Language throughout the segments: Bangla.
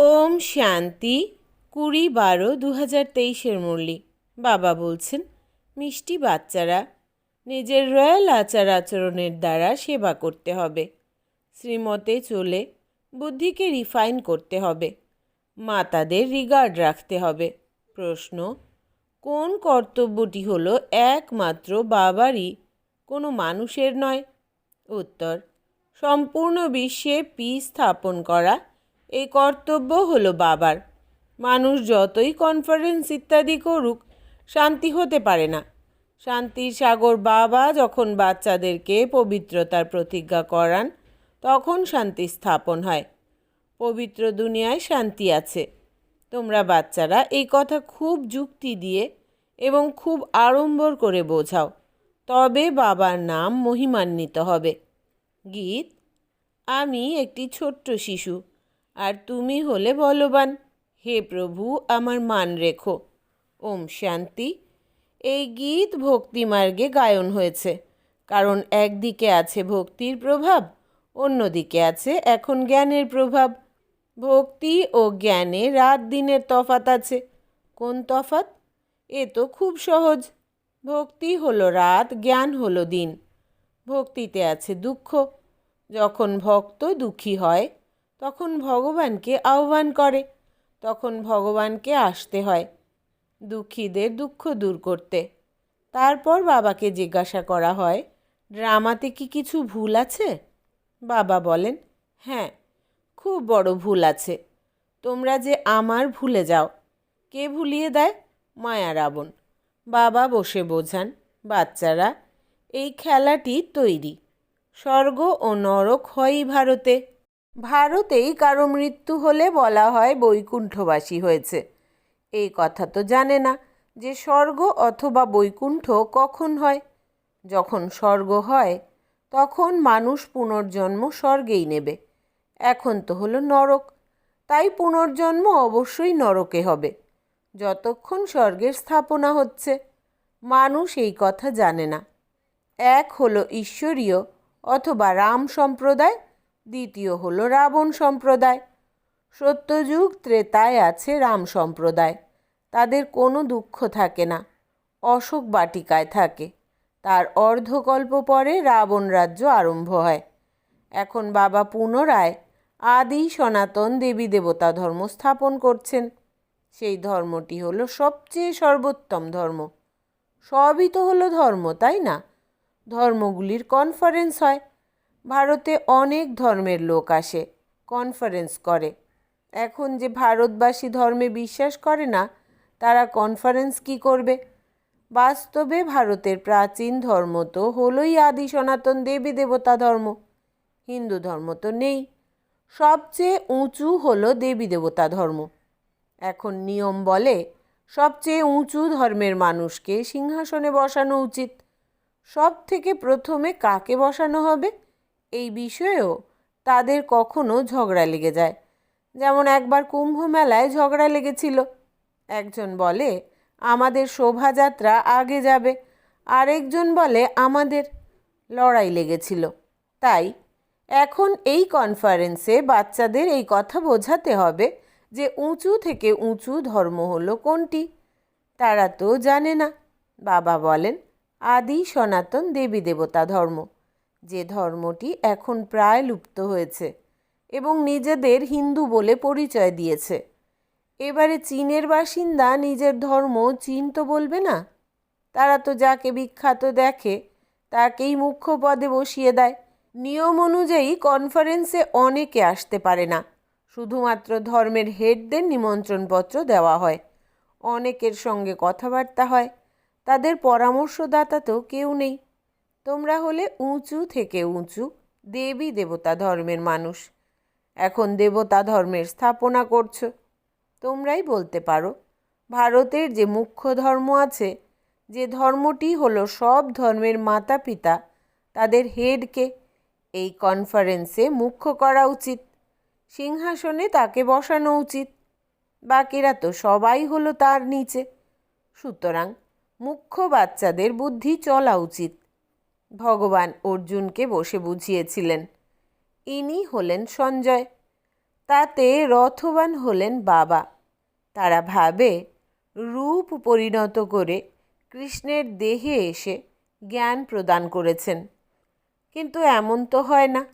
ওম শান্তি কুড়ি বারো দু হাজার তেইশের মুরলি। বাবা বলছেন, মিষ্টি বাচ্চারা, নিজের রয়্যাল আচার আচরণের দ্বারা সেবা করতে হবে। শ্রীমতে চলে বুদ্ধিকে রিফাইন করতে হবে। মাতাদের রিগার্ড রাখতে হবে। প্রশ্ন, কোন কর্তব্যটি হলো একমাত্র বাবারই, কোনো মানুষের নয়? উত্তর, সম্পূর্ণ বিশ্বে পিস স্থাপন করা এই কর্তব্য হলো বাবার। মানুষ যতই কনফারেন্স ইত্যাদি করুক, শান্তি হতে পারে না। শান্তির সাগর বাবা যখন বাচ্চাদেরকে পবিত্রতার প্রতিজ্ঞা করান, তখন শান্তি স্থাপন হয়। পবিত্র দুনিয়ায় শান্তি আছে। তোমরা বাচ্চারা এই কথা খুব যুক্তি দিয়ে এবং খুব আড়ম্বর করে বোঝাও। তবে বাবার নাম মহিমান্বিত হবে। গীত, আমি একটি ছোট্ট শিশু। আর তুমি হলে বলবান। হে প্রভু, আমার মান রেখো। ওম শান্তি। এই গীত ভক্তিমার্গে গায়ন হয়েছে। কারণ একদিকে আছে ভক্তির প্রভাব, অন্যদিকে আছে এখন জ্ঞানের প্রভাব। ভক্তি ও জ্ঞানে রাত দিনের তফাত আছে। কোন তফাত এ তো খুব সহজ। ভক্তি হলো রাত, জ্ঞান হলো দিন। ভক্তিতে আছে দুঃখ। যখন ভক্ত দুঃখী হয় তখন ভগবানকে আহ্বান করে, তখন ভগবানকে আসতে হয় দুঃখীদের দুঃখ দূর করতে। তারপর বাবাকে জিজ্ঞাসা করা হয়, ড্রামাতে কি কিছু ভুল আছে? বাবা বলেন হ্যাঁ খুব বড় ভুল আছে। তোমরা যে আমার ভুলে যাও, কে ভুলিয়ে দেয়? মায়া রাবণ বাবা বসে বোঝান, বাচ্চারা, এই খেলাটি তৈরি। স্বর্গ ও নরক হয়ই ভারতে। ভারতেই কারও মৃত্যু হলে বলা হয় বৈকুণ্ঠবাসী হয়েছে। এই কথা তো জানে না যে স্বর্গ অথবা বৈকুণ্ঠ কখন হয়। যখন স্বর্গ হয়, তখন মানুষ পুনর্জন্ম স্বর্গেই নেবে। এখন তো হলো নরক, তাই পুনর্জন্ম অবশ্যই নরকে হবে। যতক্ষণ স্বর্গের স্থাপনা হচ্ছে, মানুষ এই কথা জানে না। এক হলো ঈশ্বরীয় অথবা রাম সম্প্রদায় দ্বিতীয় হল রাবণ সম্প্রদায়। সত্যযুগ ত্রেতায় আছে রাম সম্প্রদায়। তাদের কোনো দুঃখ থাকে না, অশোক বাটিকায় থাকে। তার অর্ধকল্প পরে রাবণ রাজ্য আরম্ভ হয়। এখন বাবা পুনরায় আদি সনাতন দেবী দেবতা ধর্ম স্থাপন করছেন। সেই ধর্মটি হলো সবচেয়ে সর্বোত্তম ধর্ম। সবই তো হলো ধর্ম, তাই না? ধর্মগুলির কনফারেন্স হয়। ভারতে অনেক ধর্মের লোক আসে কনফারেন্স করে। এখন যে ভারতবাসী ধর্মে বিশ্বাস করে না, তারা কনফারেন্স কি করবে? বাস্তবে ভারতের প্রাচীন ধর্ম তো হলোই আদি সনাতন দেবী দেবতা ধর্ম। হিন্দু ধর্ম তো নেই। সবচেয়ে উঁচু হলো দেবী দেবতা ধর্ম। এখন নিয়ম বলে, সবচেয়ে উঁচু ধর্মের মানুষকে সিংহাসনে বসানো উচিত। সব থেকে প্রথমে কাকে বসানো হবে? এই বিষয়েও তাদের কখনো ঝগড়া লেগে যায়। যেমন একবার কুম্ভ মেলায় ঝগড়া লেগেছিল। একজন বলে, আমাদের শোভাযাত্রা আগে যাবে। আরেকজন বলে, আমাদের লড়াই লেগেছিল। তাই এখন এই কনফারেন্সে বাচ্চাদের এই কথা বোঝাতে হবে যে উঁচু থেকে উঁচু ধর্ম হলো কোনটি। তারা তো জানে না। বাবা বলেন, আদি সনাতন দেবী দেবতা ধর্ম। যে ধর্মটি এখন প্রায় লুপ্ত হয়েছে এবং নিজেদের হিন্দু বলে পরিচয় দিয়েছে। এবারে চীনের বাসিন্দা নিজের ধর্ম চীন তো বলবে না। তারা তো যাকে বিখ্যাত দেখে, তাকেই মুখ্য পদে বসিয়ে দেয়। নিয়ম অনুযায়ী কনফারেন্সে অনেকে আসতে পারে না। শুধুমাত্র ধর্মের হেডদের নিমন্ত্রণপত্র দেওয়া হয়। অনেকের সঙ্গে কথাবার্তা হয়। তাদের পরামর্শদাতা তো কেউ নেই। তোমরা হলে উঁচু থেকে উঁচু, দেবী দেবতা ধর্মের মানুষ। এখন দেবতা ধর্মের স্থাপনা করছ। তোমরাই বলতে পারো, ভারতের যে মুখ্য ধর্ম আছে, যে ধর্মটি হলো সব ধর্মের মাতা পিতা তাদের হেডকে এই কনফারেন্সে মুখ্য করা উচিত। সিংহাসনে তাকে বসানো উচিত। বাকিরা তো সবাই হলো তার নিচে। সুতরাং মুখ্য বাচ্চাদের বুদ্ধি চলা উচিত। ভগবান অর্জুনকে বসে বুঝিয়েছিলেন। ইনি হলেন সঞ্জয়, তাতে রথবান হলেন বাবা। তারা ভাবে, রূপ পরিণত করে কৃষ্ণের দেহে এসে জ্ঞান প্রদান করেছেন। কিন্তু এমন তো হয় না।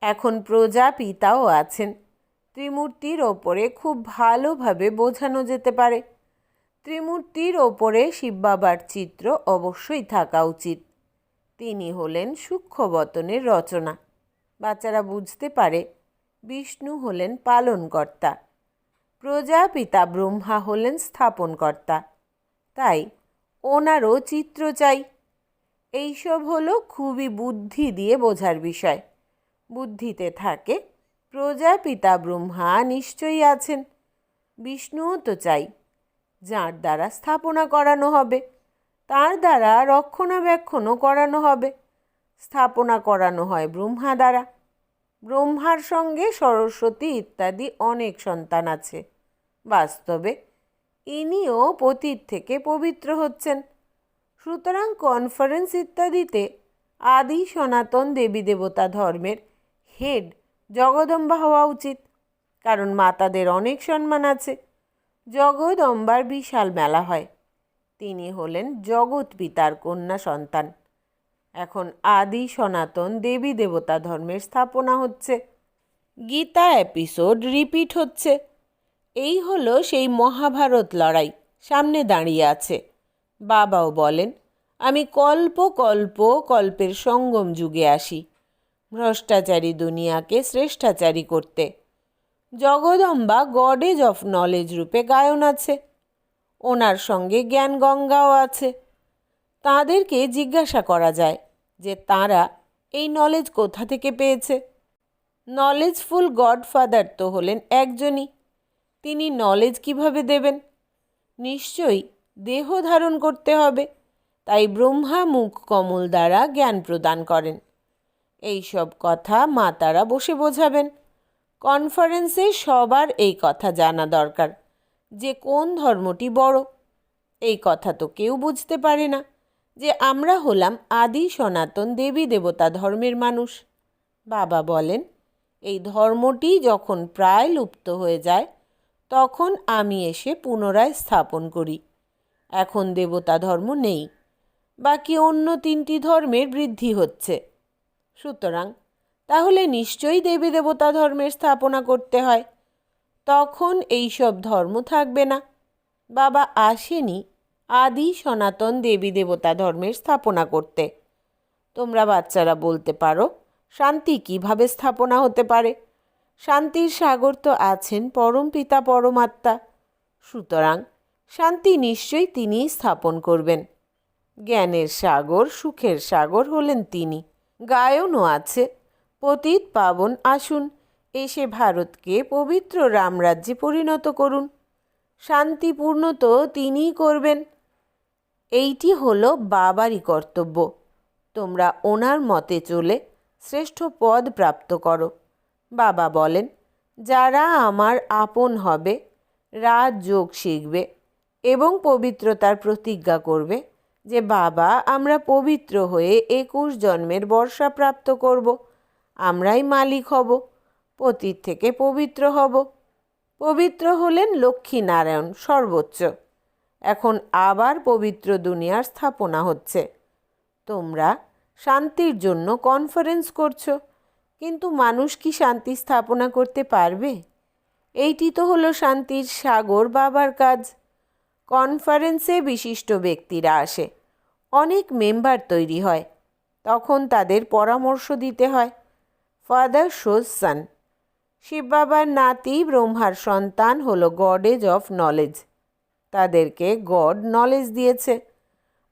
এখন প্রজা পিতাও আছেন। ত্রিমূর্তির ওপরে খুব ভালোভাবে বোঝানো যেতে পারে। ত্রিমূর্তির ওপরে শিববাবার চিত্র অবশ্যই থাকা উচিত। তিনি হলেন সূক্ষ্মবতনের রচনা। বাচ্চারা বুঝতে পারে, বিষ্ণু হলেন পালনকর্তা, প্রজাপিতা ব্রহ্মা হলেন স্থাপনকর্তা। তাই ওনারও চিত্র চাই। এইসব হলো খুবই বুদ্ধি দিয়ে বোঝার বিষয়। বুদ্ধিতে থাকে, প্রজাপিতা ব্রহ্মা নিশ্চয়ই আছেন। বিষ্ণুও তো চাই, যার দ্বারা স্থাপনা করানো হবে। তার দ্বারা রক্ষণাবেক্ষণও করানো হবে, স্থাপনা করানো হয় ব্রহ্মা দ্বারা। ব্রহ্মার সঙ্গে সরস্বতী ইত্যাদি অনেক সন্তান আছে। বাস্তবে ইনিও পতীত থেকে পবিত্র হচ্ছেন। সুতরাং কনফারেন্স ইত্যাদিতে আদি সনাতন দেবী দেবতা ধর্মের হেড জগদম্বা হওয়া উচিত, কারণ মাতাদের অনেক সম্মান আছে। জগদম্বার বিশাল মেলা হয়। তিনি হলেন জগৎ পিতার কন্যা সন্তান। এখন আদি সনাতন দেবী দেবতা ধর্মের স্থাপনা হচ্ছে। গীতা এপিসোড রিপিট হচ্ছে। এই হলো সেই মহাভারত লড়াই, সামনে দাঁড়িয়ে আছে। বাবাও বলেন, আমি কল্প কল্প কল্পের সঙ্গম যুগে আসি, ভ্রষ্টাচারী দুনিয়াকে শ্রেষ্ঠাচারী করতে। জগদম্বা গডেজ অফ নলেজ রূপে গায়ন আছে। ওনার সঙ্গে জ্ঞান গঙ্গাও আছে। তাঁদেরকে জিজ্ঞাসা করা যায় যে তারা এই নলেজ কোথা থেকে পেয়েছে। নলেজফুল গডফাদার তো হলেন একজনই। তিনি নলেজ কীভাবে দেবেন? নিশ্চয়ই দেহ ধারণ করতে হবে, তাই ব্রহ্মা মুখ কমল দ্বারা জ্ঞান প্রদান করেন। এই সব কথা মাতারা বসে বোঝাবেন। কনফারেন্সে সবার এই কথা জানা দরকার। যে কোন ধর্মটি বড়। এই কথা তো কেউ বুঝতে পারে না যে আমরা হলাম আদি সনাতন দেবী দেবতা ধর্মের মানুষ। বাবা বলেন, এই ধর্মটি যখন প্রায় লুপ্ত হয়ে যায়, তখন আমি এসে পুনরায় স্থাপন করি। এখন দেবতা ধর্ম নেই, বাকি অন্য তিনটি ধর্মের বৃদ্ধি হচ্ছে। সুতরাং তাহলে নিশ্চয়ই দেবী দেবতা ধর্মের স্থাপনা করতে হয়। তখন এই সব ধর্ম থাকবে না। বাবা আসেনি আদি সনাতন দেবী দেবতা ধর্মের স্থাপনা করতে। তোমরা বাচ্চারা বলতে পারো, শান্তি কীভাবে স্থাপনা হতে পারে? শান্তির সাগর তো আছেন পরম পিতা, পরমাত্মা। সুতরাং শান্তি নিশ্চয়ই তিনিই স্থাপন করবেন। জ্ঞানের সাগর, সুখের সাগর হলেন তিনি। গায়নও আছে। পতিত পাবন আসুন। এসে ভারতকে পবিত্র রামরাজ্যে পরিণত করুন। শান্তিপূর্ণ তো তিনিই করবেন। এইটি হলো বাবারই কর্তব্য। তোমরা ওনার মতে চলে শ্রেষ্ঠ পদ প্রাপ্ত করো। বাবা বলেন, যারা আমার আপন হবে রাজযোগ শিখবে এবং পবিত্রতার প্রতিজ্ঞা করবে যে, বাবা, আমরা পবিত্র হয়ে একুশ জন্মের বর্ষা প্রাপ্ত করব। আমরাই মালিক হব। পতীত থেকে পবিত্র হব। পবিত্র হলেন লক্ষ্মী নারায়ণ সর্বোচ্চ। এখন আবার পবিত্র দুনিয়ার স্থাপনা হচ্ছে। তোমরা শান্তির জন্য কনফারেন্স করছ, কিন্তু মানুষ কি শান্তি স্থাপনা করতে পারবে? এইটি তো হলো শান্তির সাগর বাবার কাজ। কনফারেন্সে বিশিষ্ট ব্যক্তিরা আসে, অনেক মেম্বার তৈরি হয়, তখন তাদের পরামর্শ দিতে হয়। ফাদার শোজ সান শিব বাবার নাতি ব্রহ্মার সন্তান হলো গডেজ অফ নলেজ তাদেরকে গড নলেজ দিয়েছে।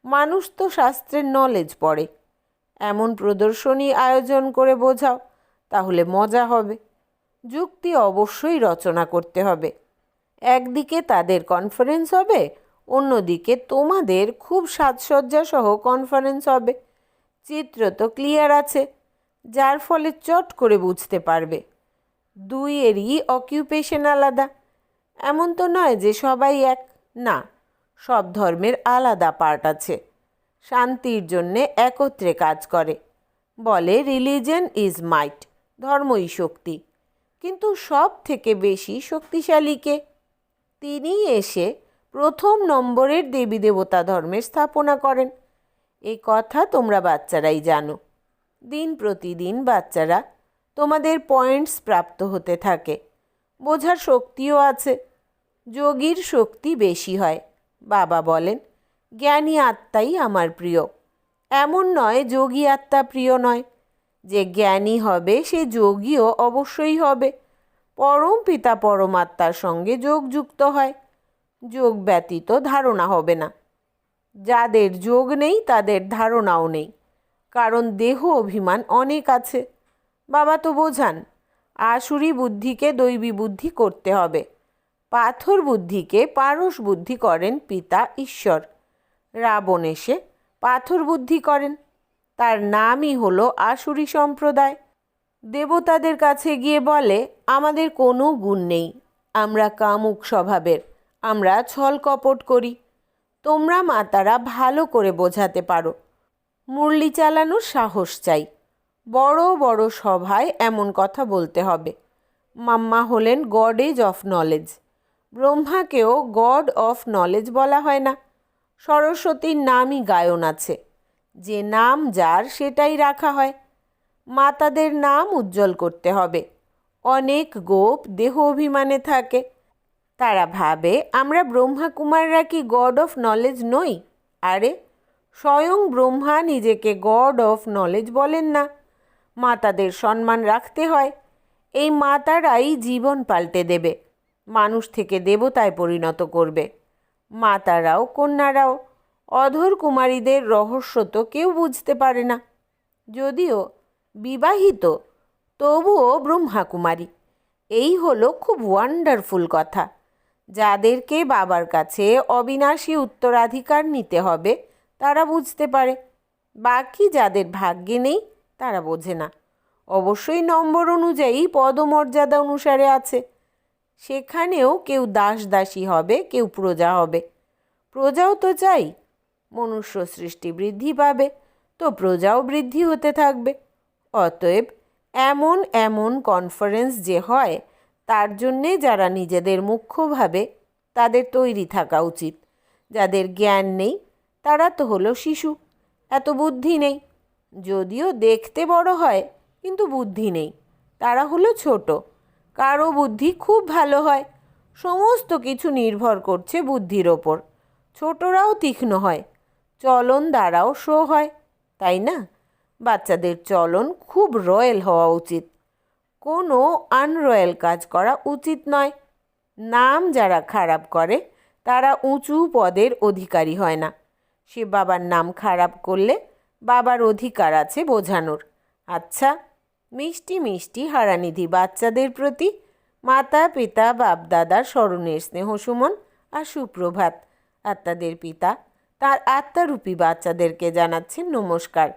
মানুষ তো শাস্ত্রের নলেজ পড়ে। এমন প্রদর্শনী আয়োজন করে বোঝাও, তাহলে মজা হবে। যুক্তি অবশ্যই রচনা করতে হবে। একদিকে তাদের কনফারেন্স হবে, অন্যদিকে তোমাদের খুব সাজসজ্জাসহ কনফারেন্স হবে। চিত্র তো ক্লিয়ার আছে, যার ফলে চট করে বুঝতে পারবে। দুইয়েরই অকিউপেশন আলাদা। এমন তো নয় যে সবাই এক। না, সব ধর্মের আলাদা পার্ট আছে। শান্তির জন্যে একত্রে কাজ করে। বলে রিলিজন ইজ মাইট ধর্মই শক্তি। কিন্তু সব থেকে বেশি শক্তিশালীকে তিনি এসে প্রথম নম্বরের দেবী দেবতা ধর্মের স্থাপনা করেন। এই কথা তোমরা বাচ্চারাই জানো। দিন প্রতিদিন বাচ্চারা তোমাদের পয়েন্টস প্রাপ্ত হতে থাকে। বোঝার শক্তিও আছে। যোগীর শক্তি বেশি হয়, বাবা বলেন। জ্ঞানী আত্মাই আমার প্রিয়। এমন নয় যোগী আত্মা প্রিয় নয়। যে জ্ঞানী হবে, সে যোগীও অবশ্যই হবে। পরম পিতা পরমাত্মার সঙ্গে যোগ যুক্ত হয়। যোগ ব্যতীত ধারণা হবে না। যাদের যোগ নেই, তাদের ধারণাও নেই। কারণ দেহ অভিমান অনেক আছে। বাবা তো বোঝান, আসুরি বুদ্ধিকে দৈবী বুদ্ধি করতে হবে। পাথর বুদ্ধিকে পারস বুদ্ধি করেন পিতা ঈশ্বর। রাবণ এসে পাথর বুদ্ধি করেন। তার নামই হলো আসুরি সম্প্রদায়। দেবতাদের কাছে গিয়ে বলে, আমাদের কোনো গুণ নেই। আমরা কামুক স্বভাবের। আমরা ছল কপট করি। তোমরা মাতারা ভালো করে বোঝাতে পারো। মুরলি চালানোর সাহস চাই। বড় বড় সভায় এমন কথা বলতে হবে। মাম্মা হলেন গডেজ অফ নলেজ ব্রহ্মাকেও গড অফ নলেজ বলা হয় না। সরস্বতীর নামই গায়ন আছে। যে নাম যার সেটাই রাখা হয়। মাতাদের নাম উজ্জ্বল করতে হবে। অনেক গোপ দেহ অভিমানে থাকে। তারা ভাবে, আমরা ব্রহ্মা কুমাররা কি গড অফ নলেজ নই? আরে, স্বয়ং ব্রহ্মা নিজেকে গড অফ নলেজ বলেন না। মাতাদের সম্মান রাখতে হয়। এই মাতারাই জীবন পাল্টে দেবে, মানুষ থেকে দেবতায় পরিণত করবে। মাতারাও কন্যারাও, অধর কুমারীদের রহস্য তো কেউ বুঝতে পারে না। যদিও বিবাহিত, তবুও ব্রহ্মাকুমারী, এই হলো খুব ওয়ান্ডারফুল কথা। যাদেরকে বাবার কাছে অবিনাশী উত্তরাধিকার নিতে হবে, তারা বুঝতে পারে। বাকি যাদের ভাগ্যে নেই তারা বোঝে না। অবশ্যই নম্বর অনুযায়ী পদমর্যাদা অনুসারে আছে। সেখানেও কেউ দাস দাসী হবে, কেউ প্রজা হবে। প্রজাও তো চাই, মনুষ্য সৃষ্টি বৃদ্ধি পাবে, তো প্রজাও বৃদ্ধি হতে থাকবে। অতএব এমন এমন কনফারেন্স যে হয়, তার জন্যে যারা নিজেদের মুখ্যভাবে তাদের তৈরি থাকা উচিত। যাদের জ্ঞান নেই, তারা তো হলো শিশু, এত বুদ্ধি নেই। যদিও দেখতে বড় হয়, কিন্তু বুদ্ধি নেই। তারা হলো ছোট। কারও বুদ্ধি খুব ভালো হয়। সমস্ত কিছু নির্ভর করছে বুদ্ধির ওপর। ছোটরাও তীক্ষ্ণ হয়। চলন দ্বারাও শো হয়, তাই না? বাচ্চাদের চলন খুব রয়্যাল হওয়া উচিত। কোনো আনরয়্যাল কাজ করা উচিত নয়। নাম যারা খারাপ করে, তারা উঁচু পদের অধিকারী হয় না। সে বাবার নাম খারাপ করলে বাবার অধিকার আছে বোঝানোর। আচ্ছা মিষ্টি মিষ্টি হারানিধি বাচ্চাদের প্রতি মাতা, পিতা বাপদাদার স্মরণের স্নেহ সুমন আর সুপ্রভাত। আত্মাদের পিতা, তার আত্মারূপী বাচ্চাদেরকে জানাচ্ছেন নমস্কার।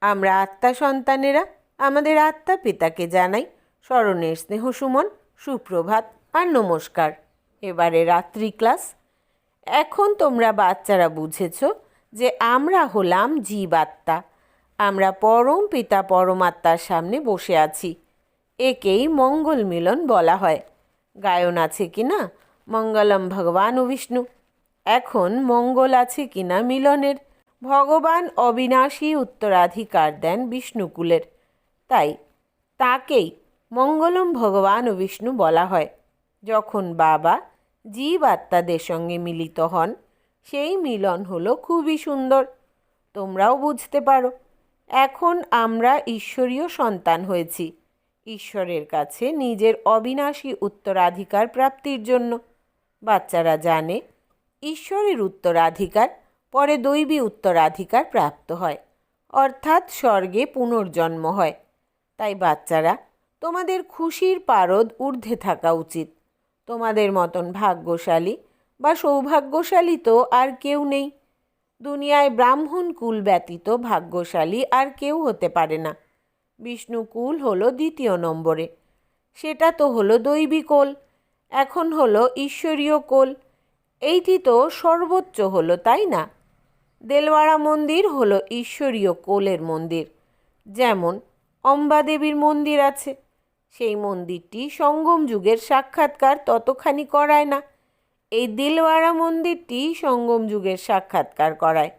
আমরা আত্মা সন্তানেরা, আমাদের আত্মা পিতাকে জানাই স্মরণের স্নেহ সুমন, সুপ্রভাত আর নমস্কার। এবারে রাত্রি ক্লাস। এখন তোমরা বাচ্চারা বুঝেছ যে আমরা হলাম জীবাত্মা। আমরা পরম পিতা পরমাত্মার সামনে বসে আছি। একেই মঙ্গল মিলন বলা হয়। গায়ন আছে কি না মঙ্গলম ভগবান ও বিষ্ণু। এখন মঙ্গল আছে কি না মিলনের? ভগবান অবিনাশী উত্তরাধিকার দেন বিষ্ণুকুলের। তাই তাকেই মঙ্গলম ভগবান ও বিষ্ণু বলা হয়। যখন বাবা জীব আত্মাদের সঙ্গে মিলিত হন সেই মিলন হলো খুবই সুন্দর। তোমরাও বুঝতে পারো। এখন আমরা ঈশ্বরীয় সন্তান হয়েছি। ঈশ্বরের কাছে নিজের অবিনাশী উত্তরাধিকার প্রাপ্তির জন্য। বাচ্চারা জানে, ঈশ্বরের উত্তরাধিকার পরে দৈবী উত্তরাধিকার প্রাপ্ত হয়। অর্থাৎ স্বর্গে পুনর্জন্ম হয়। তাই বাচ্চারা, তোমাদের খুশির পারদ ঊর্ধ্বে থাকা উচিত। তোমাদের মতন ভাগ্যশালী বা সৌভাগ্যশালী তো আর কেউ নেই। দুনিয়ায় ব্রাহ্মণ কুল ব্যতীত ভাগ্যশালী আর কেউ হতে পারে না। বিষ্ণুকুল হলো দ্বিতীয় নম্বরে। সেটা তো হলো দৈবী কোল। এখন হলো ঈশ্বরীয় কোল। এইটি তো সর্বোচ্চ হলো, তাই না? দেলওয়াড়া মন্দির হলো ঈশ্বরীয় কোলের মন্দির। যেমন অম্বাদেবীর মন্দির আছে। সেই মন্দিরটি সঙ্গম যুগের সাক্ষাৎকার ততখানি করায় না। এই দিলওয়াড়া মন্দিরটি সঙ্গম যুগের সাক্ষাৎকার করায়।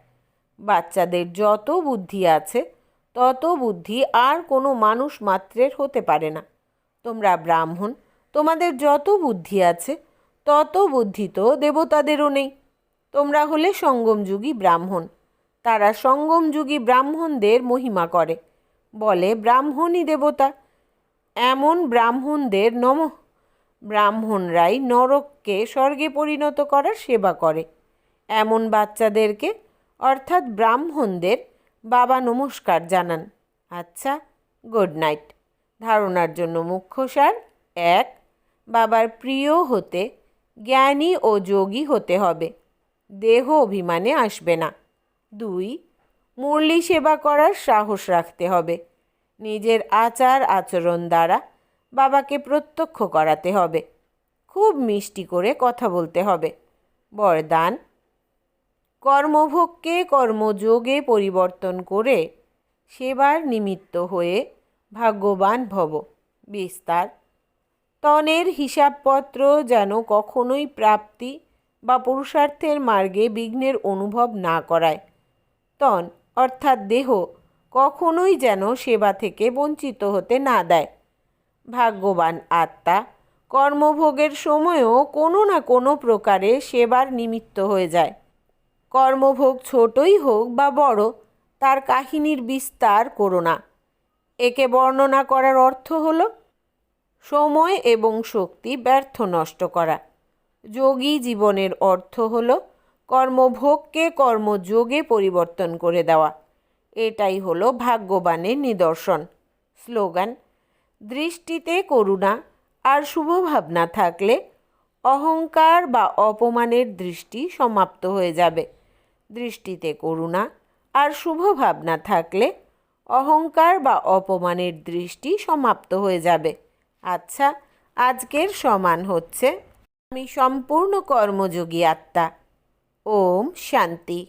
বাচ্চাদের যত বুদ্ধি আছে, তত বুদ্ধি আর কোনো মানুষ মাত্রের হতে পারে না। তোমরা ব্রাহ্মণ, তোমাদের যত বুদ্ধি আছে, তত বুদ্ধি তো দেবতাদেরও নেই। তোমরা হলে সঙ্গমযুগী ব্রাহ্মণ। তারা সঙ্গমযুগী ব্রাহ্মণদের মহিমা করে। বলে ব্রাহ্মণই দেবতা, এমন ব্রাহ্মণদের নম। ব্রাহ্মণরাই নরককে স্বর্গে পরিণত করার সেবা করে। এমন বাচ্চাদেরকে, অর্থাৎ ব্রাহ্মণদের, বাবা নমস্কার জানান। আচ্ছা গুড নাইট ধারণার জন্য মুখ্য সার, এক, বাবার প্রিয় হতে, জ্ঞানী ও যোগী হতে হবে। দেহ অভিমানে আসবে না। দুই, মুরলি সেবা করার সাহস রাখতে হবে। নিজের আচার আচরণ দ্বারা বাবাকে প্রত্যক্ষ করাতে হবে। খুব মিষ্টি করে কথা বলতে হবে। বরদান, কর্মভোগকে কর্মযোগে পরিবর্তন করে সেবার নিমিত্ত হয়ে ভাগ্যবান ভব। বিস্তার, তনের হিসাবপত্র যেন কখনোই প্রাপ্তি বা পুরুষার্থের মার্গে বিঘ্নের অনুভব না করায়। তন, অর্থাৎ দেহ, কখনোই যেন সেবা থেকে বঞ্চিত হতে না দেয়। ভাগ্যবান আত্মা। কর্মভোগের সময়ও কোনো না কোনো প্রকারে সেবার নিমিত্ত হয়ে যায়। কর্মভোগ ছোটই হোক বা বড়, তার কাহিনীর বিস্তার করো না। একে বর্ণনা করার অর্থ হলো, সময় এবং শক্তি ব্যর্থ নষ্ট করা। যোগী জীবনের অর্থ হলো, কর্মভোগকে কর্মযোগে পরিবর্তন করে দেওয়া। এটাই হলো ভাগ্যবানের নিদর্শন। স্লোগান দৃষ্টিতে করুণা আর শুভ ভাবনা থাকলে অহংকার বা অপমানের দৃষ্টি সমাপ্ত হয়ে যাবে। দৃষ্টিতে করুণা আর শুভ ভাবনা থাকলে অহংকার বা অপমানের দৃষ্টি সমাপ্ত হয়ে যাবে। আচ্ছা আজকের সমান হচ্ছে, আমি সম্পূর্ণ কর্মযোগী আত্মা। ওম শান্তি।